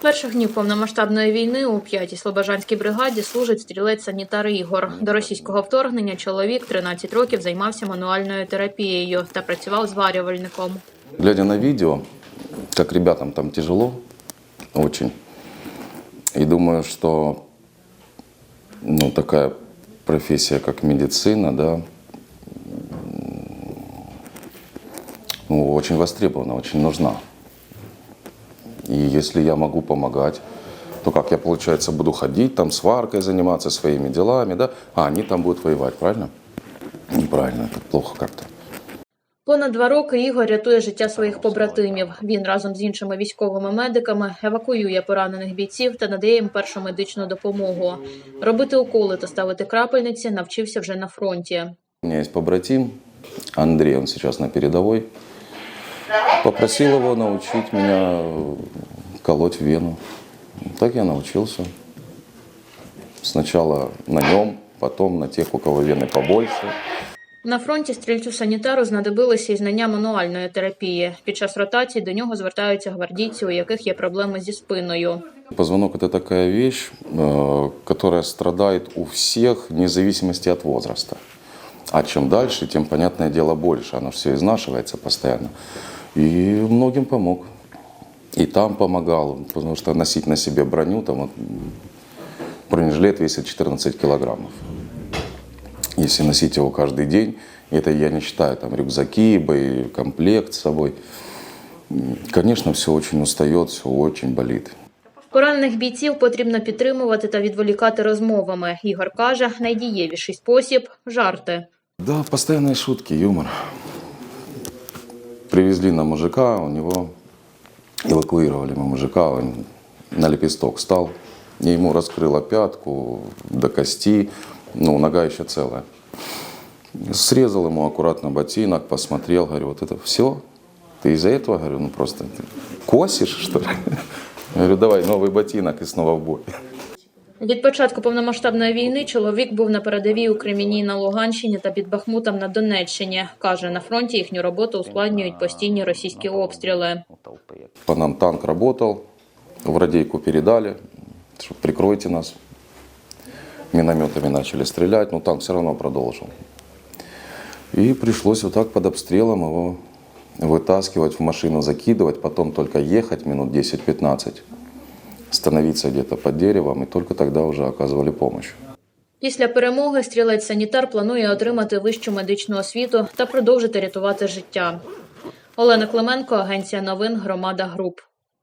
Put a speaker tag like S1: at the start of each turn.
S1: Перших днів повномасштабної війни у 5-й Слобожанській бригаді служить стрілець-санітар Ігор. До російського вторгнення чоловік 13 років займався мануальною терапією та працював зварювальником.
S2: Глядя на видео, как ребятам там тяжело, очень. И думаю, что ну, такая профессия, как медицина, да, ну, очень востребована, очень нужна. И если я могу помогать, то как я, получается, буду ходить, там сваркой заниматься своими делами, да, а они там будут воевать, правильно? Неправильно, это плохо как-то.
S1: Понад два роки Ігор рятує життя своїх побратимів. Він разом з іншими військовими медиками евакуює поранених бійців та надає їм першу медичну допомогу. Робити уколи та ставити крапельниці навчився вже на фронті.
S2: У меня есть побратим Андрей, он сейчас на передовой. Попросил его научить меня э, колоть вену. Так я научился. Сначала на нем, потом на тех, у кого вены побольше.
S1: На фронті стрільцю-санітару знадобилися і знання мануальної терапії. Під час ротації до нього звертаються гвардійці, у яких є проблеми зі спиною.
S2: Позвонок это такая вещь, э, которая страдает у всех, вне зависимости от возраста. А чем дальше, тем, понятное дело, больше. Оно все изнашивается постоянно. И многим помог. И там помогал, потому что носить на себе броню, там вот, м, бронежилет весит 14 килограммов. Если носить его каждый день, это я не считаю там рюкзаки, боекомплект с собой. М, Конечно, все очень устает, все очень болит.
S1: Поранених бійців потрібно підтримувати та відволікати розмовами. Ігор каже, найдієвіший спосіб жарти.
S2: Да, постоянные шутки, юмор. Привезли на мужика, у него эвакуировали мы мужика, он на лепесток стал. И ему раскрыло пятку до кости, ну, нога еще целая. Срезал ему аккуратно ботинок, посмотрел, говорю, вот это все? Ты из-за этого, говорю, ну просто косишь, что ли? Я говорю, давай новый ботинок и снова в бой.
S1: Від початку повномасштабної війни чоловік був на передовій у Кремінній на Луганщині та під Бахмутом на Донеччині. Каже, на фронті їхню роботу ускладнюють постійні російські обстріли.
S2: По нам танк работал, в радейку передали, что прикройте нас. Минометами начали стрелять, но танк все равно продолжил. И пришлось вот так под обстрелом его в машину закидывать, потом только ехать минут 10-15, становиться где-то под деревом, и только тогда уже оказывали помощь.
S1: Після перемоги стрілець-санітар планує отримати вищу медичну освіту та продовжити рятувати життя. Олена Клименко, агенція новин Громада Груп.